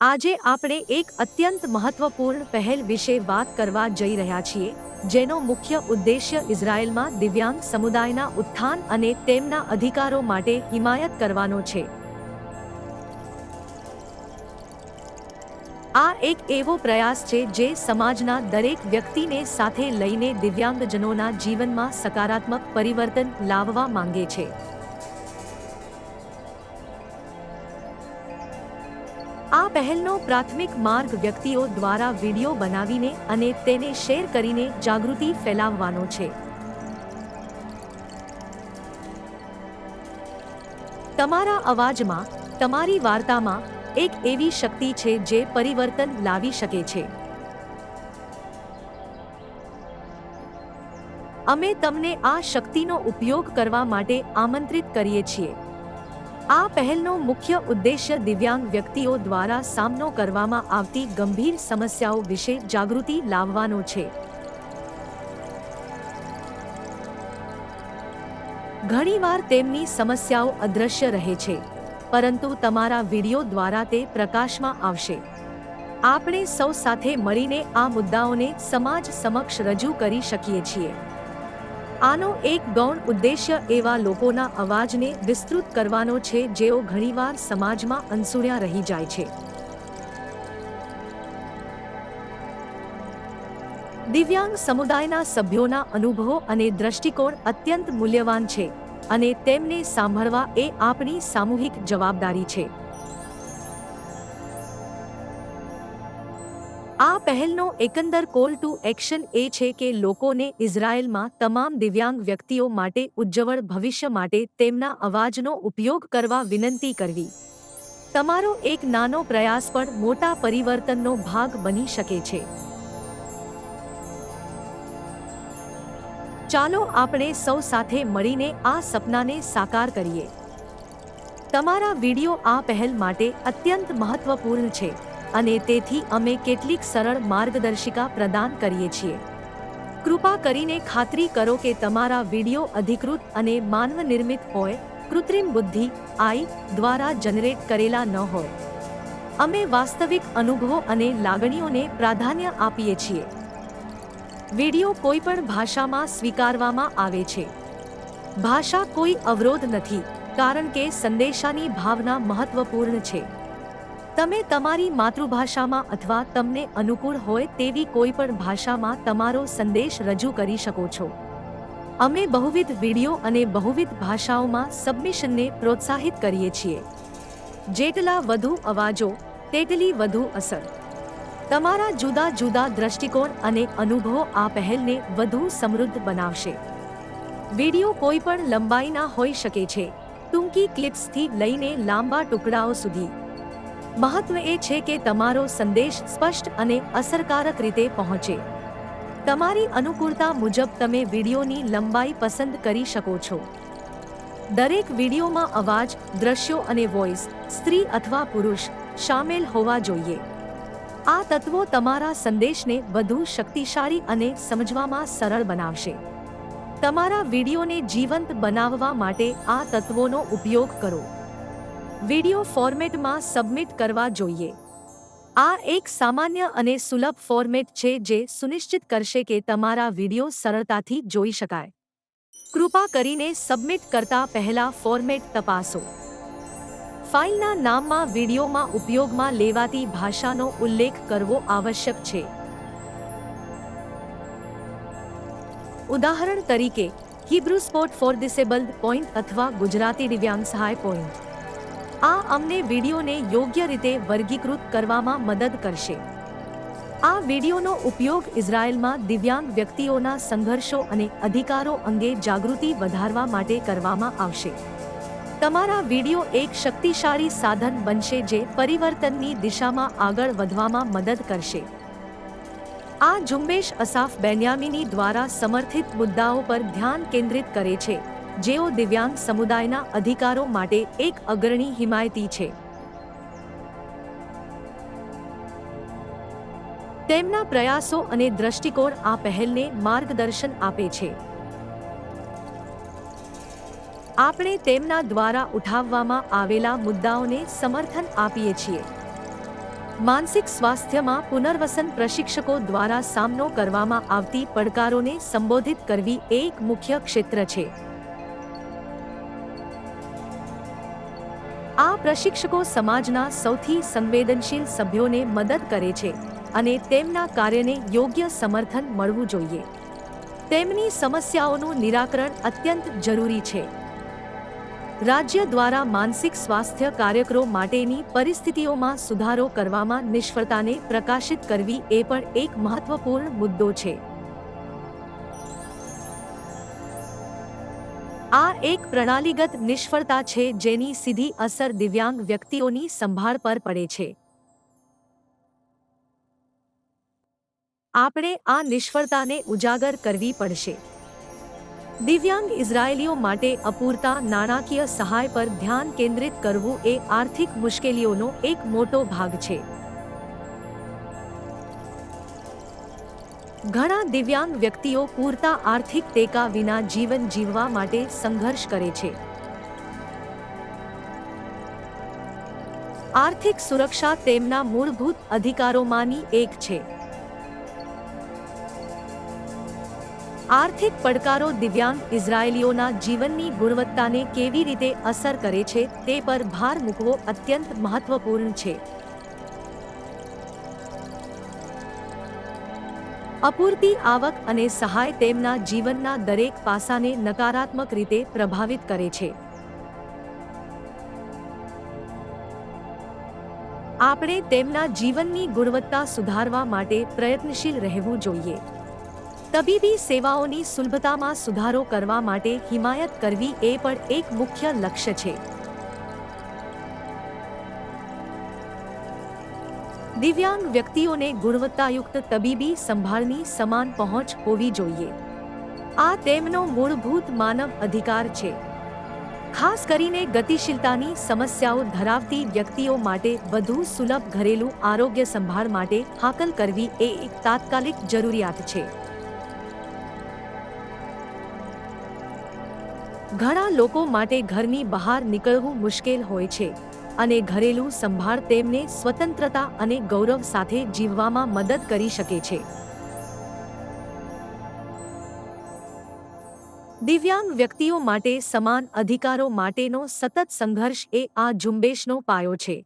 આજે આપણે એક અત્યંત મહત્વપૂર્ણ પહેલ વિશે વાત કરવા જઈ રહ્યા છીએ, જેનો મુખ્ય ઉદ્દેશ્ય ઇઝરાયેલમાં દિવ્યાંગ સમુદાયના ઉત્થાન અને તેમના અધિકારો માટે હિમાયત કરવાનો છે. આ એક એવો પ્રયાસ છે જે સમાજના દરેક વ્યક્તિને સાથે લઈને દિવ્યાંગજનોના જીવનમાં સકારાત્મક પરિવર્તન લાવવા માંગે છે. આ પહેલનો પ્રાથમિક માર્ગ વ્યક્તિઓ દ્વારા વીડિયો બનાવીને અને તેને શેર કરીને જાગૃતિ ફેલાવવાનો છે. તમારા અવાજમાં, તમારી વાર્તામાં એક એવી શક્તિ છે જે પરિવર્તન લાવી શકે છે. અમે તમને આ શક્તિનો ઉપયોગ કરવા માટે આમંત્રિત કરીએ છીએ. આ પહેલનો મુખ્ય ઉદ્દેશ્ય દિવ્યાંગ વ્યક્તિઓ દ્વારા સામનો કરવામાં આવતી ગંભીર સમસ્યાઓ વિશે જાગૃતિ લાવવાનો છે. ઘણીવાર તેમની સમસ્યાઓ અદૃશ્ય રહે છે, પરંતુ તમારા વિડિયો દ્વારા તે પ્રકાશમાં આવશે. આપણે સૌ સાથે મળીને આ મુદ્દાઓને સમાજ સમક્ષ રજૂ કરી શકીએ છીએ. આનો એક ગૌણ ઉદ્દેશ્ય એવા લોકોના અવાજને વિસ્તૃત કરવાનો છે જેઓ ઘણીવાર સમાજમાં અનસુણ્યા રહી જાય છે. દિવ્યાંગ સમુદાયના સભ્યોના અનુભવો અને દ્રષ્ટિકોણ અત્યંત મૂલ્યવાન છે અને તેમને સાંભળવા એ આપણી સામૂહિક જવાબદારી છે. આ પહેલનો એકંદર કોલ ટુ એક્શન એ છે કે લોકોને ઇઝરાયેલમાં તમામ દિવ્યાંગ વ્યક્તિઓ માટે ઉજ્જવળ ભવિષ્ય માટે તેમના અવાજનો ઉપયોગ કરવા વિનંતી કરવી. તમારો એક નાનો પ્રયાસ પણ મોટા પરિવર્તનનો ભાગ બની શકે છે. ચાલો આપણે સૌ સાથે મળીને આ સપનાને સાકાર કરીએ. તમારા વિડિયો આ પહેલ માટે અત્યંત મહત્વપૂર્ણ છે. અને તેથી અમે કેટલીક સરળ માર્ગદર્શિકા પ્રદાન કરીએ છીએ. કૃપા કરીને ખાતરી કરો કે તમારા વિડિયો અધિકૃત અને માનવ નિર્મિત હોય, કૃત્રિમ બુદ્ધિ, આઈ, દ્વારા જનરેટ કરેલા ન હોય. અમે વાસ્તવિક અનુભવો અને લાગણીઓને પ્રાધાન્ય આપીએ છીએ. વિડિયો કોઈપણ ભાષામાં સ્વીકારવામાં આવે છે. ભાષા કોઈ અવરોધ નથી, કારણ કે સંદેશાની ભાવના મહત્વપૂર્ણ છે. તમે તમારી માતૃભાષામાં અથવા તમને અનુકૂળ હોય તેવી કોઈ પણ ભાષામાં તમારો સંદેશ રજૂ કરી શકો છો. અમે બહુવિધ વીડિયો અને બહુવિધ ભાષાઓમાં સબમિશનને પ્રોત્સાહિત કરીએ છીએ. જેટલા વધુ અવાજો, તેટલી વધુ અસર. તમારા જુદા જુદા દ્રષ્ટિકોણ અને અનુભવો આ પહેલને વધુ સમૃદ્ધ બનાવશે. વિડિયો કોઈ પણ લંબાઈના હોઈ શકે છે. ટૂંકી ક્લિપ્સથી લઈને લાંબા ટુકડાઓ સુધી. મહત્વ એ છે કે તમારો સંદેશ સ્પષ્ટ અને અસરકારક રીતે પહોંચે. તમારી અનુકૂળતા મુજબ તમે વિડીયોની લંબાઈ પસંદ કરી શકો છો. દરેક વિડીયોમાં અવાજ, દ્રશ્યો અને વોઇસ સ્ત્રી અથવા પુરુષ શામેલ હોવા જોઈએ. આ તત્વો તમારા સંદેશને વધુ શક્તિશાળી અને સમજવામાં સરળ બનાવશે. તમારા વિડીયોને જીવંત બનાવવા માટે આ તત્વોનો ઉપયોગ કરો. વિડિયો ફોર્મેટમાં સબમિટ કરવા જોઈએ. આ એક સામાન્ય અને સુલભ ફોર્મેટ છે જે સુનિશ્ચિત કરશે કે તમારા વિડિયો સરળતાથી જોઈ શકાય. કૃપા કરીને સબમિટ કરતા પહેલા ફોર્મેટ તપાસો. ફાઇલના નામમાં વિડિયોમાં ઉપયોગમાં લેવાતી ભાષાનો ઉલ્લેખ કરવો આવશ્યક છે. ઉદાહરણ તરીકે Hebrew sport for disabled point અથવા ગુજરાતી દિવ્યાંગ સહાય પોઈન્ટ આ અમને વિડીયોને યોગ્ય રીતે વર્ગીકૃત કરવામાં મદદ કરશે. આ વિડીયોનો ઉપયોગ ઇઝરાયેલમાં દિવ્યાંગ વ્યક્તિઓના સંઘર્ષો અને અધિકારો અંગે જાગૃતિ વધારવા માટે કરવામાં આવશે. તમારા વીડિયો એક શક્તિશાળી સાધન બનશે જે પરિવર્તનની દિશામાં આગળ વધવામાં મદદ કરશે. આ ઝુંબેશ અસાફ બેન્યામીની દ્વારા સમર્થિત મુદ્દાઓ પર ધ્યાન કેન્દ્રિત કરે છે. જેઓ દિવ્યાંગ સમુદાયના અધિકારો માટે એક અગ્રણી હિમાયતી છે. તેમના પ્રયાસો અને દ્રષ્ટિકોણ આ પહેલને માર્ગદર્શન આપે છે. આપણે તેમના દ્વારા ઉઠાવવામાં આવેલા મુદ્દાઓને સમર્થન આપીએ છીએ. માનસિક સ્વાસ્થ્યમાં પુનર્વસન પ્રશિક્ષકો દ્વારા સામનો કરવામાં આવતી પડકારોને સંબોધિત કરવી એક મુખ્ય ક્ષેત્ર છે. પ્રશિક્ષકો સમાજના સૌથી સંવેદનશીલ સભ્યોને મદદ કરે છે અને તેમના કાર્યને યોગ્ય સમર્થન મળવું જોઈએ. તેમની સમસ્યાઓનું નિરાકરણ અત્યંત જરૂરી છે. રાજ્ય દ્વારા માનસિક સ્વાસ્થ્ય કાર્યક્રમ માટેની પરિસ્થિતિઓમાં સુધારો કરવામાં નિષ્ફળતાને પ્રકાશિત કરવી એ પણ એક મહત્વપૂર્ણ મુદ્દો છે. આ એક પ્રણાલીગત નિષ્ફળતા છે જેની સીધી અસર દિવ્યાંગ વ્યક્તિઓની સંભાળ પર પડે છે. આપણે આ નિષ્ફળતાને ઉજાગર કરવી પડશે. દિવ્યાંગ ઇઝરાયેલીઓ માટે અપૂરતા નાણાકીય સહાય પર ધ્યાન કેન્દ્રિત કરવું એ આર્થિક મુશ્કેલીઓનો એક મોટો ભાગ છે. ઘણા દિવ્યાંગ વ્યક્તિઓ પૂરતા આર્થિક ટેકા વિના જીવન જીવવા માટે સંઘર્ષ કરે છે. આર્થિક સુરક્ષા તેમના મૂળભૂત અધિકારોમાંની એક છે. આર્થિક પડકારો દિવ્યાંગ ઇઝરાયેલીઓના જીવનની ગુણવત્તાને કેવી રીતે અસર કરે છે તે પર ભાર મૂકવો અત્યંત મહત્વપૂર્ણ છે. અપૂરતી આવક અને સહાય તેમના જીવનના દરેક પાસાને નકારાત્મક રીતે પ્રભાવિત કરે છે. આપણે તેમના જીવનની ગુણવત્તા સુધારવા માટે પ્રયત્નશીલ રહેવું જોઈએ. તબીબી સેવાઓની સુલભતામાં સુધારો કરવા માટે હિમાયત કરવી એ પણ એક મુખ્ય લક્ષ્ય છે. દિવ્યાંગ વ્યક્તિઓને ગુણવત્તાયુક્ત તબીબી સંભાળની સમાન પહોંચ હોવી જોઈએ. આ તેમનો મૂળભૂત માનવ અધિકાર છે. ખાસ કરીને ગતિશીલતાની સમસ્યાઓ ધરાવતી વ્યક્તિઓ માટે વધુ સુલભ ઘરેલું આરોગ્ય સંભાળ માટે હાકલ કરવી એ એક તાત્કાલિક જરૂરિયાત છે. ઘણા લોકો માટે ઘરની બહાર નીકળવું મુશ્કેલ હોય છે. અને ઘરેલું સંભાળ તેમને સ્વતંત્રતા અને ગૌરવ સાથે જીવવામાં મદદ કરી શકે છે. દિવ્યાંગ વ્યક્તિઓ માટે સમાન અધિકારો માટેનો સતત સંઘર્ષ એ આ ઝુંબેશનો પાયો છે.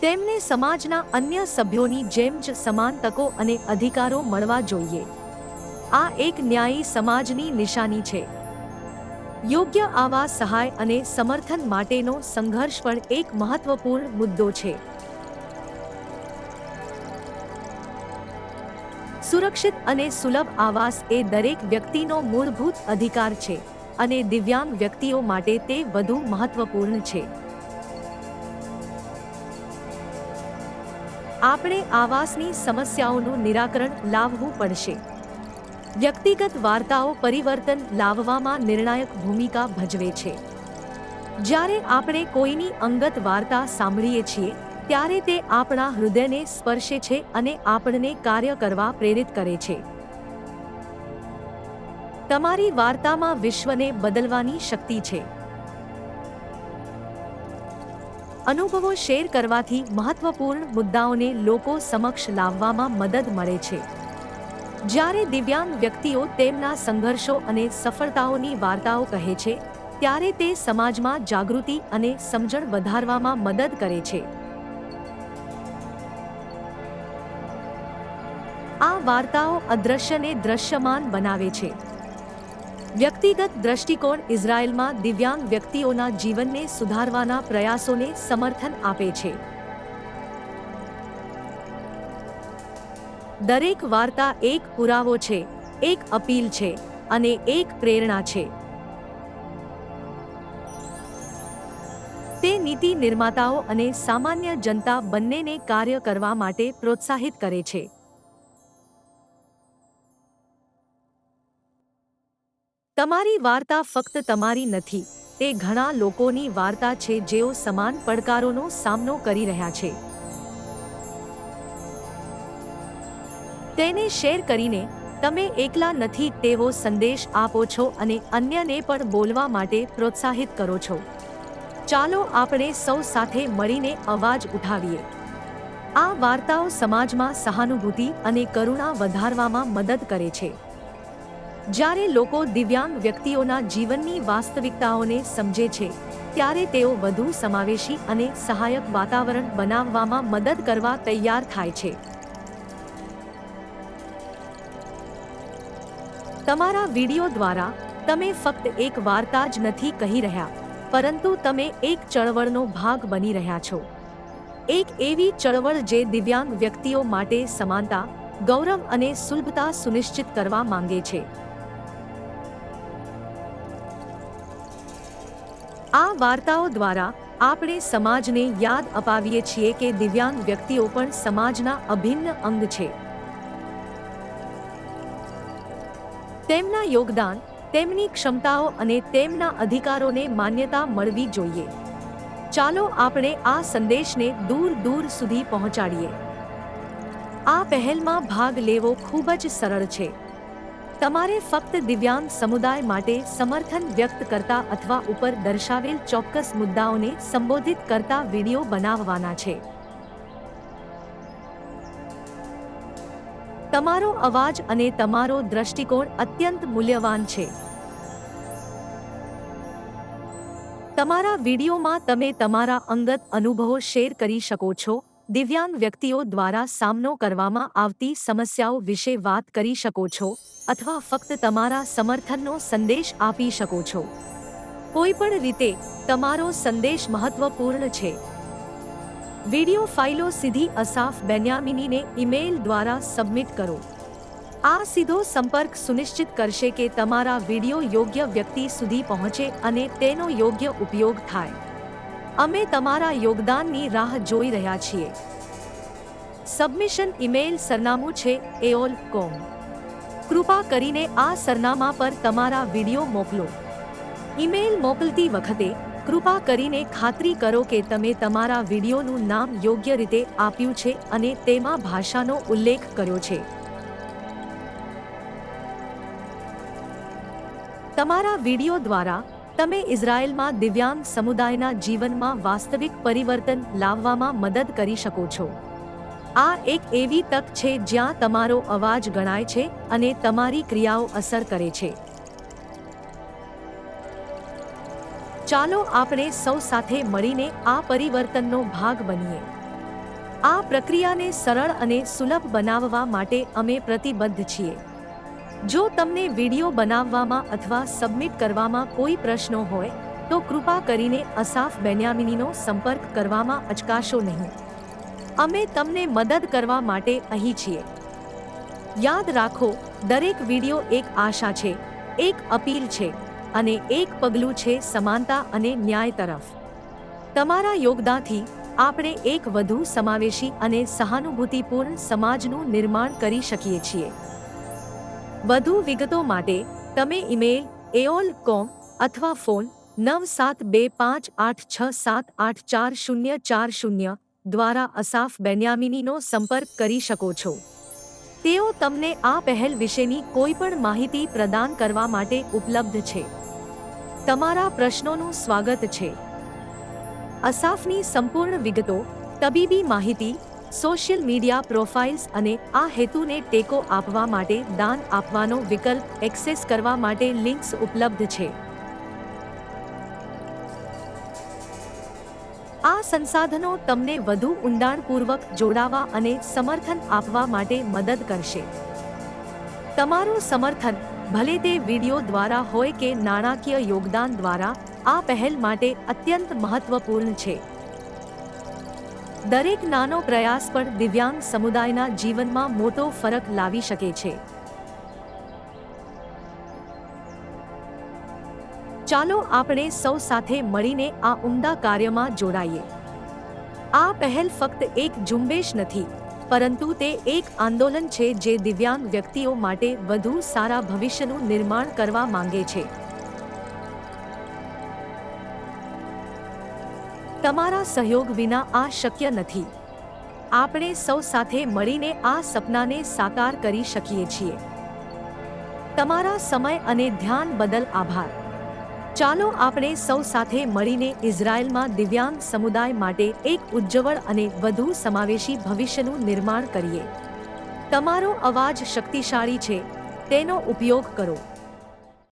તેમને સમાજના અન્ય સભ્યોની જેમ જ સમાન તકો અને અધિકારો મળવા જોઈએ. આ એક ન્યાયી સમાજની નિશાની છે. યોગ્ય આવા સહાય અને સમર્થન માટેનો સંઘર્ષ પણ એક મહત્વપૂર્ણ મુદ્દો છે. સુરક્ષિત અને સુલભ આવાસ એ દરેક વ્યક્તિનો મૂળભૂત અધિકાર છે અને દિવ્યાંગ વ્યક્તિઓ માટે તે વધુ મહત્વપૂર્ણ છે. આપણે આવાસની સમસ્યાઓનું નિરાકરણ લાવવું પડશે. વ્યક્તિગત વાર્તાઓ પરિવર્તન લાવવામાં નિર્ણાયક ભૂમિકા ભજવે છે. જ્યારે આપણે કોઈની અંગત વાર્તા સાંભળીએ છીએ, ત્યારે તે આપણા હૃદયને સ્પર્શે છે અને આપણને કાર્ય કરવા પ્રેરિત કરે છે. તમારી વાર્તામાં વિશ્વને બદલવાની શક્તિ છે. અનુભવો શેર કરવાથી મહત્વપૂર્ણ મુદ્દાઓને લોકો સમક્ષ લાવવામાં મદદ મળે છે. જ્યારે દિવ્યાંગ વ્યક્તિઓ તેમના સંઘર્ષો અને સફળતાઓની વાર્તાઓ કહે છે, ત્યારે તે સમાજમાં જાગૃતિ અને સમજણ વધારવામાં મદદ કરે છે. આ વાર્તાઓ અદ્રશ્યને દ્રશ્યમાન બનાવે છે. વ્યક્તિગત દ્રષ્ટિકોણ ઇઝરાયલમાં દિવ્યાંગ વ્યક્તિઓના જીવનને સુધારવાના પ્રયાસોને સમર્થન આપે છે. દરેક વાર્તા એક પુરાવો છે, એક અપીલ છે અને એક પ્રેરણા છે. તે નીતિ નિર્માતાઓ અને સામાન્ય જનતા બંનેને કાર્ય કરવા માટે પ્રોત્સાહિત કરે છે. તમારી વાર્તા ફક્ત તમારી નથી, તે ઘણા લોકોની વાર્તા છે જેઓ સમાન પડકારોનો સામનો કરી રહ્યા છે. તેને શેર કરીને તમે એકલા નથી તેવો સંદેશ આપો છો અને અન્યને પણ બોલવા માટે પ્રોત્સાહિત કરો છો. ચાલો આપણે સૌ સાથે મળીને અવાજ ઉઠાવીએ. આ વાર્તાઓ સમાજમાં સહાનુભૂતિ અને કરુણા વધારવામાં મદદ કરે છે. જ્યારે લોકો દિવ્યાંગ વ્યક્તિઓના જીવનની વાસ્તવિકતાઓને સમજે છે, ત્યારે તેઓ વધુ સમાવેશી અને સહાયક વાતાવરણ બનાવવામાં મદદ કરવા તૈયાર થાય છે. તમારા વિડિયો દ્વારા તમે ફક્ત એક વાર્તા જ નથી કહી રહ્યા, પરંતુ તમે એક ચળવળનો ભાગ બની રહ્યા છો. એક એવી ચળવળ જે દિવ્યાંગ વ્યક્તિઓ માટે સમાનતા, ગૌરવ અને સુલભતા સુનિશ્ચિત કરવા માંગે છે. આ વાર્તાઓ દ્વારા આપણે સમાજને યાદ અપાવીએ છીએ કે દિવ્યાંગ વ્યક્તિઓ પણ સમાજના અભિન્ન અંગ છે. તેમના યોગદાન, તેમની ક્ષમતાઓ અને તેમના અધિકારોને માન્યતા મળવી જોઈએ. ચાલો આપણે આ સંદેશને દૂર દૂર સુધી પહોંચાડીએ. આ પહેલમાં ભાગ લેવો ખૂબ જ સરળ છે. તમારે ફક્ત દિવ્યાંગ સમુદાય માટે સમર્થન વ્યક્ત કરતા અથવા ઉપર દર્શાવેલ ચોક્કસ મુદ્દાઓને સંબોધિત કરતા વીડિયો બનાવવાના છે. તમારો અવાજ અને તમારો દ્રષ્ટિકોણ અત્યંત મૂલ્યવાન છે. તમારા વિડીયોમાં તમે તમારા અંગત અનુભવો શેર કરી શકો છો. દિવ્યાંગ વ્યક્તિઓ દ્વારા સામનો કરવામાં આવતી સમસ્યાઓ વિશે વાત કરી શકો છો અથવા ફક્ત તમારા સમર્થનનો સંદેશ આપી શકો છો. કોઈપણ રીતે તમારો સંદેશ મહત્વપૂર્ણ છે. વિડિયો ફાઇલો સીધી અસાફ બેન્યામિનીને ઈમેલ દ્વારા સબમિટ કરો. આ સીધો સંપર્ક સુનિશ્ચિત કરશે કે તમારા વિડિયો યોગ્ય વ્યક્તિ સુધી પહોંચે અને તેનો યોગ્ય ઉપયોગ થાય. અમે તમારા યોગદાનની રાહ જોઈ રહ્યા છીએ. સબમિશન ઈમેલ સરનામું છે એઓલ કોમ કૃપા કરીને આ સરનામા પર તમારા વિડિયો મોકલો. ઈમેલ મોકલતી વખતે કૃપા કરીને ખાતરી કરો કે તમે તમારા વિડીયોનું નામ યોગ્ય રીતે આપ્યું છે અને તેમાં ભાષાનો ઉલ્લેખ કર્યો છે. તમારા વીડિયો દ્વારા તમે ઇઝરાયેલમાં દિવ્યાંગ સમુદાયના જીવનમાં વાસ્તવિક પરિવર્તન લાવવામાં મદદ કરી શકો છો. આ એક એવી તક છે જ્યાં તમારો અવાજ ગણાય છે અને તમારી ક્રિયાઓ અસર કરે છે. ચાલો આપણે સૌ સાથે મળીને આ પરિવર્તનનો ભાગ બનીએ. આ પ્રક્રિયાને સરળ અને સુલભ બનાવવા માટે અમે પ્રતિબદ્ધ છીએ. જો તમને વીડિયો બનાવવામાં અથવા સબમિટ કરવામાં કોઈ પ્રશ્નો હોય, તો કૃપા કરીને અસાફ બેન્યામિનીનો સંપર્ક કરવામાં અચકાશો નહીં. અમે તમને મદદ કરવા માટે અહીં છીએ. યાદ રાખો, દરેક વીડિયો એક આશા છે, એક અપીલ છે. અને એક પગલું છે સમાનતા અને ન્યાય તરફ. તમારા યોગદાનથી આપણે એક વધુ સમાવેશી અને સહાનુભૂતિપૂર્ણ સમાજનું નિર્માણ કરી શકીએ છીએ. વધુ વિગતો માટે તમે ઇમેલ એઓલ કોમ અથવા ફોન નવ સાત બે પાંચ આઠ છ સાત આઠ ચાર શૂન્ય ચાર શૂન્ય દ્વારા અસાફ બેન્યામિનીનો સંપર્ક કરી શકો છો. તેઓ તમને આ પહેલ વિશેની કોઈપણ માહિતી પ્રદાન કરવા માટે ઉપલબ્ધ છે. તમારા પ્રશ્નોનું સ્વાગત છે. અસાફની સંપૂર્ણ વિગતો, તબીબી માહિતી, સોશિયલ મીડિયા પ્રોફાઇલ્સ અને આ હેતુને ટેકો આપવા માટે દાન આપવાનો વિકલ્પ એક્સેસ કરવા માટે લિંક્સ ઉપલબ્ધ છે. આ સંસાધનો તમને વધુ ઊંડાણપૂર્વક જોડાવા અને સમર્થન આપવા માટે મદદ કરશે. તમારું સમર્થન ભલે તે વીડિયો દ્વારા હોય કે નાણાકીય યોગદાન દ્વારા આ પહેલ માટે અત્યંત મહત્વપૂર્ણ છે. દરેક નાનો પ્રયાસ પણ દિવ્યાંગ સમુદાયના જીવનમાં મોટો ફરક લાવી શકે છે. ચાલો આપણે સૌ સાથે મળીને આ ઉમદા કાર્યમાં જોડાઈએ. આ પહેલ ફક્ત એક ઝુંબેશ નથી, પરંતુ તે એક આંદોલન છે જે દિવ્યાંગ વ્યક્તિઓ માટે વધુ સારા ભવિષ્યનું નિર્માણ કરવા માંગે છે. તમારા સહયોગ વિના આ શક્ય નથી. આપણે સૌ સાથે મળીને આ સપનાને સાકાર કરી શકીએ છીએ. તમારા સમય અને ધ્યાન બદલ આભાર. ચાલો આપણે સૌ સાથે મળીને ઇઝરાયલમાં દિવ્યાંગ સમુદાય માટે એક ઉજ્જવળ અને વધુ સમાવેશી ભવિષ્યનું નિર્માણ કરીએ. તમારો અવાજ શક્તિશાળી છે. તેનો ઉપયોગ કરો.